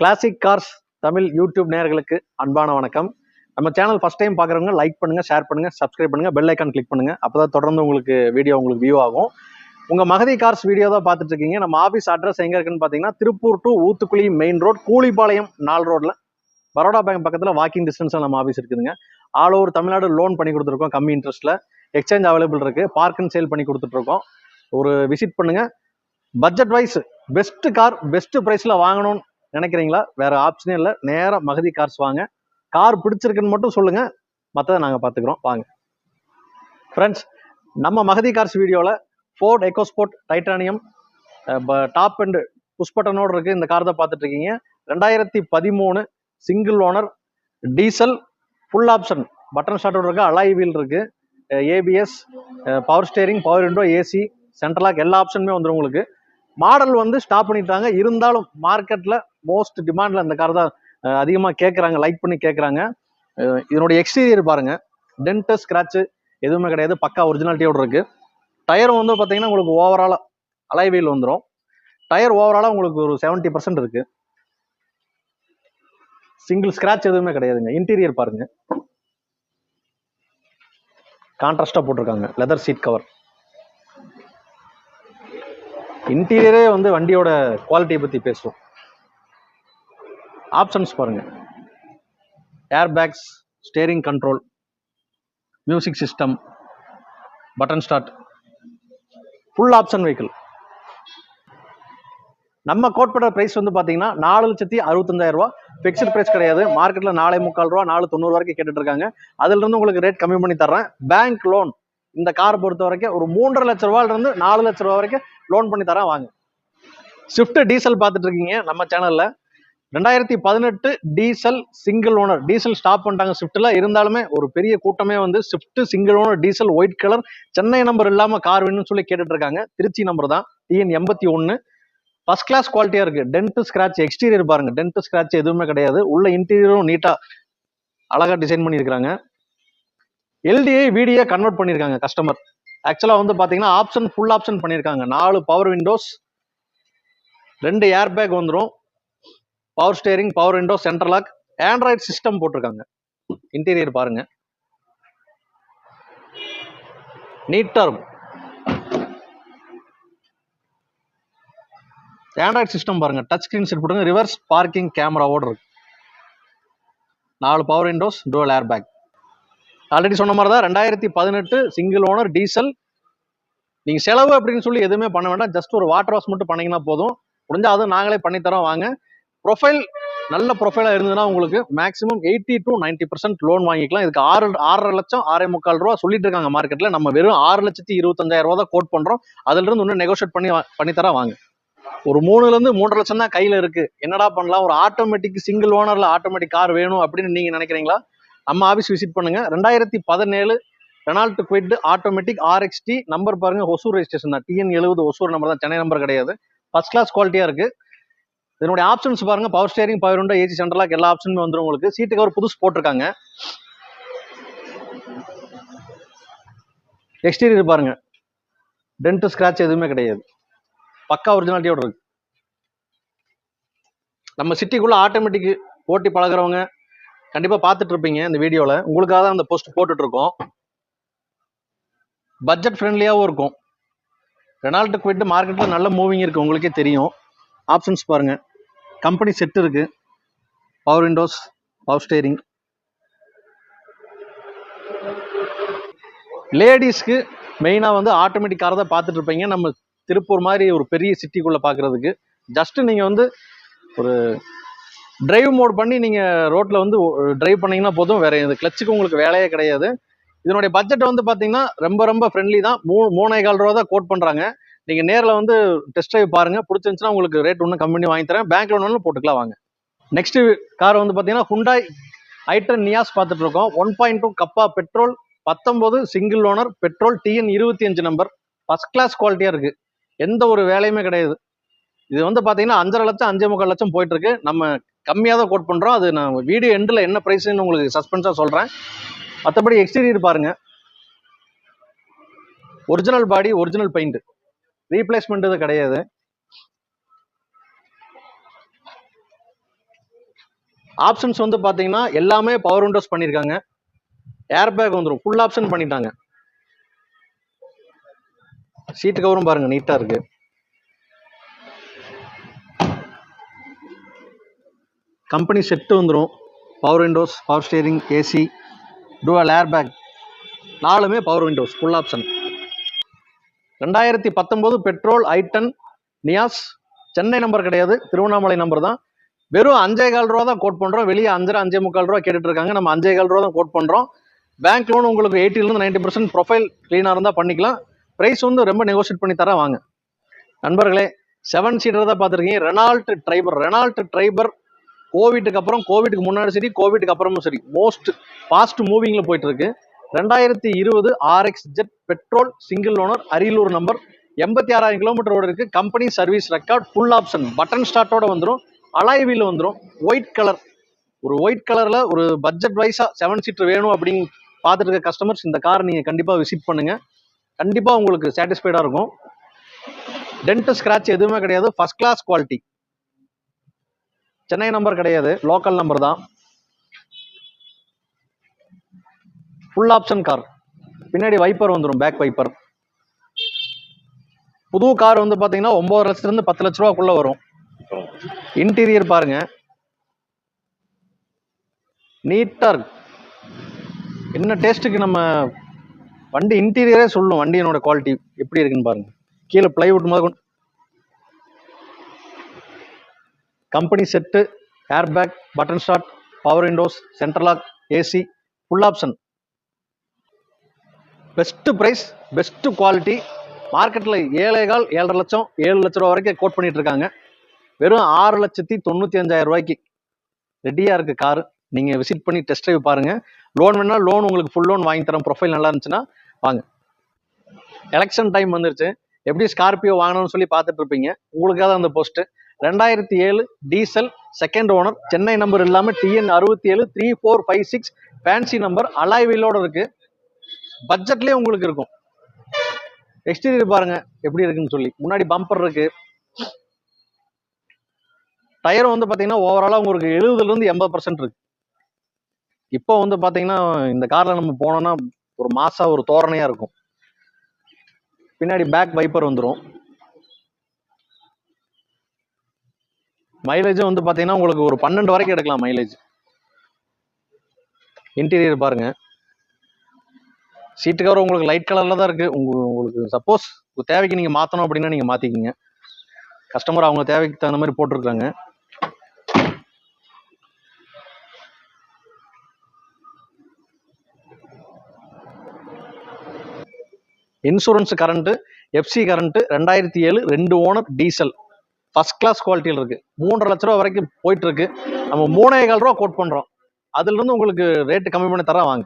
Classic cars Tamil YouTube நேர்களுக்கு அன்பான வணக்கம். நம்ம சேனல் ஃபர்ஸ்ட் டைம் பார்க்குறவங்க லைக் பண்ணுங்கள் ஷேர் பண்ணுங்கள் சப்ஸ்கிரைப் பண்ணுங்கள் பெல் ஐக்கான் கிளிக் பண்ணுங்கள் அப்போ தான் தொடர்ந்து உங்களுக்கு வீடியோ உங்களுக்கு வியூ ஆகும். உங்கள் மகதி கார்ஸ் வீடியோ தான் பார்த்துட்டு இருக்கீங்க. நம்ம ஆஃபீஸ் அட்ரஸ் எங்கே இருக்குன்னு பார்த்தீங்கன்னா Tiruppur to Uthukuli main road Koolipalayam நாலு ரோட்டில் பரோடா பேங்க் பக்கத்தில் வாக்கிங் டிஸ்டன்ஸில் நம்ம ஆஃபீஸ் இருக்குதுங்க. ஆல் ஓவர் தமிழ்நாடு லோன் பண்ணி கொடுத்துருக்கோம் கம்மி இன்ட்ரெஸ்ட்டில் எக்ஸ்சேஞ்ச் அவைலபிள் இருக்குது பார்க் அண்ட் சேல் பண்ணி கொடுத்துட்ருக்கோம். ஒரு விசிட் பண்ணுங்கள் budget wise best car best ப்ரைஸில் வாங்கணும்னு நினைக்கிறீங்களா? வேற ஆப்ஷனே இல்லை. நேராக மகதி கார்ஸ் வாங்க. கார் பிடிச்சிருக்குன்னு மட்டும் சொல்லுங்க. மற்றதை நாங்கள் பார்த்துக்குறோம் வாங்க. ஃப்ரெண்ட்ஸ் நம்ம மகதி கார்ஸ் வீடியோவில் Ford EcoSport titanium top and புஷ்பட்டனோடு இருக்குது இந்த கார் தான் பார்த்துட்ருக்கீங்க ரெண்டாயிரத்தி பதிமூணு single owner diesel full option button ஸ்டார்டோடு இருக்குது அலாய் வீல் இருக்குது ABS power steering power window AC central lock எல்லா ஆப்ஷனுமே வந்துடும் உங்களுக்கு. மாடல் வந்து ஸ்டாப் பண்ணிட்டாங்க. இருந்தாலும் மார்க்கெட்டில் மோஸ்ட் டிமாண்டில் அந்த கார் தான் அதிகமாக கேட்குறாங்க லைக் பண்ணி கேட்குறாங்க இதனுடைய எக்ஸ்டீரியர் பாருங்க. டென்ட்டு ஸ்க்ராட்சு எதுவுமே கிடையாது. பக்கா ஒரிஜினாலிட்டியோட இருக்கு. டயரும் வந்து பார்த்தீங்கன்னா உங்களுக்கு ஓவராலாக அலைவீல் வந்துடும் டயர் ஓவராலாக உங்களுக்கு ஒரு செவன்ட்டி பர்சன்ட் இருக்கு. சிங்கிள் ஸ்க்ராட்ச் எதுவுமே கிடையாதுங்க. இன்டீரியர் பாருங்க. கான்ட்ராஸ்டாக போட்டிருக்காங்க. லெதர் சீட் கவர் இன்டீரியரே வந்து வண்டியோட குவாலிட்டியை பற்றி பேசுவோம். ஆப்ஷன்ஸ் பாருங்கள் air bags steering control music system button start full option vehicle நம்ம கோட் பண்ணுற ப்ரைஸ் வந்து பார்த்தீங்கன்னா நாலு லட்சத்தி அறுபத்தஞ்சாயிரரூபா ஃபிக்ஸ்ட் ப்ரைஸ் கிடையாது. மார்க்கெட்டில் நாலே முக்கால் ரூபா நாலு தொண்ணூறு வரைக்கும் கேட்டுட்ருக்காங்க. இருக்காங்க இருந்து உங்களுக்கு ரேட் கம்மி பண்ணி தர்றேன். பேங்க் லோன் இந்த கார் பொறுத்த வரைக்கும் ஒரு மூன்றரை லட்ச ரூபாயிலிருந்து நாலு லட்ச ரூபா வரைக்கும் லோன் பண்ணி தரேன் வாங்க. ஸ்விஃப்ட் டீசல் பார்த்துட்டு இருக்கீங்க நம்ம சேனலில் ரெண்டாயிரத்தி பதினெட்டு diesel single owner diesel stop பண்ணிட்டாங்க ஸ்விஃப்ட்டில் இருந்தாலுமே ஒரு பெரிய கூட்டமே வந்து Swift single owner diesel white colour Chennai number இல்லாமல் கார் வேணும்னு சொல்லி கேட்டுட்டு இருக்காங்க திருச்சி நம்பர் தான். டிஎன் எண்பத்தி ஒன்று ஃபர்ஸ்ட் கிளாஸ் குவாலிட்டியாக இருக்குது டென்ட் ஸ்க்ராட்ச் எக்ஸ்டீரியர் பாருங்கள் டென்ட் ஸ்க்ராட்ச் எதுவுமே கிடையாது. உள்ள இன்டீரியரும் நீட்டாக அழகாக டிசைன் பண்ணியிருக்காங்க. எல்டிஐ வீடியோ கன்வெர்ட் பண்ணியிருக்காங்க கஸ்டமர் ஆக்சுவலாக வந்து பார்த்தீங்கன்னா ஆப்ஷன் ஃபுல் ஆப்ஷன் பண்ணியிருக்காங்க. நாலு பவர் விண்டோஸ் ரெண்டு ஏர் பேக் வந்துடும் power steering power window central lock android system போட்டிருக்காங்க. இன்டீரியர் பாருங்க. நீட்டாக இருக்கும். ஆண்ட்ராய்டு சிஸ்டம் பாருங்க. டச் ஸ்கிரீன் செட் போட்டுங்க ரிவர்ஸ் பார்க்கிங் கேமராவோடு இருக்கு. நாலு power windows dual air bag already சொன்ன மாதிரி தான் ரெண்டாயிரத்தி பதினெட்டு சிங்கிள் ஓனர் டீசல் நீங்கள் செலவு அப்படின்னு சொல்லி எதுவுமே பண்ண வேண்டாம். ஜஸ்ட் ஒரு வாட்டர் வாஷ் மட்டும் பண்ணீங்கன்னா போதும். முடிஞ்சால் அதுவும் நாங்களே பண்ணித்தரோம். வாங்க. ப்ரொஃபைல் நல்ல ப்ரொஃபைலாக இருந்ததுன்னா உங்களுக்கு maximum eighty to ninety percent loan வாங்கிக்கலாம். இதுக்கு ஆறு ஆறரை லட்சம் ஆறே முக்கால் ரூபா சொல்லிட்டு இருக்காங்க மார்க்கெட்டில் நம்ம வெறும் ஆறு லட்சத்தி இருபத்தஞ்சாயிரம் ரூபா தான் கோட் பண்ணுறோம் அதுலேருந்து இன்னும் நெகோஷியேட் பண்ணி வா- வாங்க. ஒரு மூணுலேருந்து மூன்றரை லட்சம் தான் கையில் இருக்குது என்னடா பண்ணலாம்? ஒரு ஆட்டோமேட்டிக் சிங்கிள் ஓனரில் ஆட்டோமேட்டிக் கார் வேணும் அப்படின்னு நீங்கள் நினைக்கிறீங்களா? நம்ம ஆஃபீஸ் விசிட் பண்ணுங்கள் ரெண்டாயிரத்தி பதினேழு Renault Kwid automatic RXT number பாருங்கள் ஒசூர் ரெஜிஸ்ட்ரேஷன் தான். டிஎன் எழுபது ஒசூர் நம்பர் தான். சென்னை நம்பர் கிடையாது. ஃபர்ஸ்ட் கிளாஸ் குவாலிட்டியாக இருக்குது இதனுடைய ஆப்ஷன்ஸ் பாருங்க. Power steering power window AC central lock எல்லா ஆப்ஷனுமே வந்துடும் உங்களுக்கு. சீட்டு கவர் புதுசு போட்டிருக்காங்க. எக்ஸ்டீரியர் பாருங்க. டென்ட் ஸ்க்ராட்ச் எதுவுமே கிடையாது. பக்கா ஒரிஜினாலிட்டியோட இருக்கு. நம்ம சிட்டிக்குள்ள ஆட்டோமேட்டிக் ஓட்டி பழகுறவங்க கண்டிப்பா பார்த்துட்டு இருப்பீங்க இந்த வீடியோல. உங்களுக்காக தான் அந்த போஸ்ட் போட்டுட்டு இருக்கோம். பட்ஜெட் ஃப்ரெண்ட்லியாகவும் இருக்கும். ரெனால்ட்டு குவிட் மார்க்கெட்டில் நல்ல மூவிங் இருக்கு. உங்களுக்கே தெரியும். ஆப்ஷன்ஸ் பாருங்கள் கம்பெனி செட் இருக்கு. பவர் விண்டோஸ் பவர் ஸ்டேரிங் லேடிஸ்க்கு மெயினாக வந்து ஆட்டோமேட்டிக் காரை தான் பார்த்துட்டு இருப்பீங்க. நம்ம திருப்பூர் மாதிரி ஒரு பெரிய சிட்டிக்குள்ளே பார்க்குறதுக்கு. ஜஸ்ட்டு நீங்கள் வந்து ஒரு டிரைவ் மோட் பண்ணி நீங்கள் ரோட்டில் வந்து டிரைவ் பண்ணிங்கன்னா போதும். வேறு இந்த கிளச்சுக்கு உங்களுக்கு வேலையே கிடையாது. இதனுடைய பட்ஜெட் வந்து பார்த்தீங்கன்னா ரொம்ப ரொம்ப ஃப்ரெண்ட்லி தான். மூ மூணே கால் ரூபா தான் கோட் பண்ணுறாங்க நீங்கள் நேரில் வந்து டெஸ்ட் ட்ரைவ் பாருங்கள் பிடிச்சிருந்துச்சுன்னா உங்களுக்கு ரேட் ஒன்றும் கம்மி பண்ணி வாங்கி தரேன். பேங்க் லோன் போட்டுக்கலாம் வாங்க. நெக்ஸ்ட் கார் வந்து பார்த்தீங்கன்னா ஹுண்டாய் ஐட்டன் நியாஸ் பார்த்துட்டு இருக்கோம். One point two Kappa petrol பத்தொம்போது சிங்கிள் ஓனர் பெட்ரோல் டிஎன் இருபத்தி அஞ்சு நம்பர் ஃபஸ்ட் கிளாஸ் குவாலிட்டியாக இருக்குது எந்த ஒரு வேலையுமே கிடையாது. இது வந்து பார்த்தீங்கன்னா அஞ்சரை லட்சம் அஞ்சே முக்கால் லட்சம் போயிட்டு இருக்கு நம்ம கம்மியாக தான் கோட் பண்ணுறோம் அது நான் வீடியோ எண்டில் என்ன ப்ரைஸ்ன்னு உங்களுக்கு சஸ்பென்ஸாக சொல்கிறேன் மற்றபடி எக்ஸ்டீரியர் பாருங்க. Original body original paint replacement இது கிடையாது. ஆப்ஷன்ஸ் வந்து பார்த்தீங்கன்னா எல்லாமே பவர் விண்டோஸ் பண்ணியிருக்காங்க ஏர் பேக் வந்துடும் ஃபுல் ஆப்ஷன் பண்ணிட்டாங்க. சீட்டு கவரும் பாருங்க நீட்டாக இருக்கு. கம்பெனி செட்டு வந்துடும் power windows power steering AC dual air bag நாலுமே பவர் விண்டோஸ் ஃபுல் ஆப்ஷன் ரெண்டாயிரத்தி பத்தொம்போது petrol i ten Nios Chennai number கிடையாது திருவண்ணாமலை நம்பர் தான். வெறும் அஞ்சே கால் ரூபா தான் கோட் பண்ணுறோம் வெளியே அஞ்சரை அஞ்சே முக்கால் ரூபா கேட்டுட்டு இருக்காங்க நம்ம அஞ்சே கால் ரூபா தான் கோட் பண்ணுறோம் பேங்க் லோன் உங்களுக்கு எயிட்டிலேருந்து நைன்டி பர்சன்ட் ப்ரொஃபைல் க்ளீனாக இருந்தால் பண்ணிக்கலாம். ப்ரைஸ் வந்து ரொம்ப நெகோஷியேட் பண்ணி தரேன் வாங்க. நண்பர்களே செவன் சீட்டர் தான் பார்த்துருக்கீங்க. ரெனால்ட் ட்ரைபர் ரெனால்ட் ட்ரைபர் கோவிட்டுக்கு அப்புறம் கோவிட்டுக்கு முன்னாடி சரி கோவிட்டுக்கு அப்புறமும் சரி மோஸ்ட் ஃபாஸ்ட் மூவிங்கில் போயிட்டு இருக்கு. ரெண்டாயிரத்தி இருபது RX Z petrol single owner Ariyalur number எண்பத்தி ஆறாயிரம் கிலோமீட்டர் ஓட இருக்கு. Company service record full option button ஸ்டார்ட்டோட வந்துடும் அலாய் வந்துடும் ஒயிட் கலர் ஒரு ஒயிட் கலரில் ஒரு பட்ஜெட் வைஸாக செவன் சீட்டர் வேணும் அப்படின்னு பார்த்துட்டு இருக்க கஸ்டமர்ஸ் இந்த கார் நீங்கள் கண்டிப்பாக விசிட் பண்ணுங்கள் கண்டிப்பாக உங்களுக்கு சாட்டிஸ்ஃபைடாக இருக்கும். டென்ட் ஸ்க்ராட்ச் எதுவுமே கிடையாது. First class quality Chennai number கிடையாது. லோக்கல் நம்பர் தான். ஃபுல் ஆப்ஷன் கார் பின்னாடி வைப்பர் வந்துடும் பேக் வைப்பர் புது கார் வந்து பார்த்தீங்கன்னா ஒம்பது லட்சத்துலேருந்து பத்து லட்ச ரூபாக்குள்ளே வரும். இன்டீரியர் பாருங்க. நீட்டாக இருக்கு. என்ன டேஸ்ட்டுக்கு நம்ம வண்டி இன்டீரியரே சொல்லணும் வண்டியினோட குவாலிட்டி எப்படி இருக்குன்னு பாருங்க. கீழே பிளைவுட் முதல் கொண்டு company set air bag button start power windows central lock AC full option best price best quality மார்க்கெட்டில் ஏழே கால் ஏழரை லட்சம் ஏழு லட்ச ரூபா வரைக்கும் கோட் பண்ணிட்டு இருக்காங்க. வெறும் ஆறு லட்சத்தி தொண்ணூற்றி அஞ்சாயிரம் ரூபாய்க்கு ரெடியாக இருக்குது காரு நீங்கள் விசிட் பண்ணி டெஸ்ட் ட்ரைவ் பாருங்கள் லோன் வேணால் லோன் உங்களுக்கு ஃபுல் லோன் வாங்கி தரோம். ப்ரொஃபைல் நல்லா இருந்துச்சுன்னா வாங்க. எலெக்ஷன் டைம் வந்துருச்சு. எப்படி ஸ்கார்பியோ வாங்கணும்னு சொல்லி பார்த்துட்டு இருப்பீங்க. உங்களுக்காக அந்த போஸ்ட்டு ரெண்டாயிரத்தி ஏழு diesel second owner Chennai number இல்லாமல் டிஎன் அறுபத்தி ஏழு three four five six fancy number alloy வீலோட பட்ஜெட்லேயே உங்களுக்கு இருக்கும். எக்ஸ்டீரியர் பாருங்க எப்படி இருக்குன்னு சொல்லி. முன்னாடி பம்பர் இருக்கு. டயர் வந்து பாத்தீங்கன்னா ஓவராலா உங்களுக்கு எழுபதுல இருந்து எண்பது பர்சன்ட் இருக்கு. இப்போ வந்து பாத்தீங்கன்னா இந்த கார்ல நம்ம போனோம்னா ஒரு மாசா ஒரு தோரணையா இருக்கும். பின்னாடி பேக் வைப்பர் வந்துடும் மைலேஜும் வந்து பாத்தீங்கன்னா உங்களுக்கு ஒரு பன்னெண்டு வரைக்கும் எடுக்கலாம் மைலேஜ் இன்டீரியர் பாருங்க. சீட்டு கவர் உங்களுக்கு லைட் கலரில் தான் இருக்குது உங்களுக்கு உங்களுக்கு சப்போஸ் உங்கள் தேவைக்கு நீங்கள் மாற்றணும் அப்படின்னா நீங்கள் மாற்றிக்கிங்க கஸ்டமர் அவங்க தேவைக்கு தகுந்த மாதிரி போட்டிருக்காங்க. இன்சூரன்ஸ் கரண்ட்டு எஃப்சி கரண்ட்டு ரெண்டாயிரத்தி ஏழு ரெண்டு ஓனர் டீசல் ஃபர்ஸ்ட் கிளாஸ் குவாலிட்டியில் இருக்குது மூன்றரை லட்ச ரூபா வரைக்கும் போயிட்டுருக்கு நம்ம மூணே கால் ரூபா கோட் பண்ணுறோம் அதுலேருந்து உங்களுக்கு ரேட்டு கம்மி பண்ணி தரேன் வாங்க.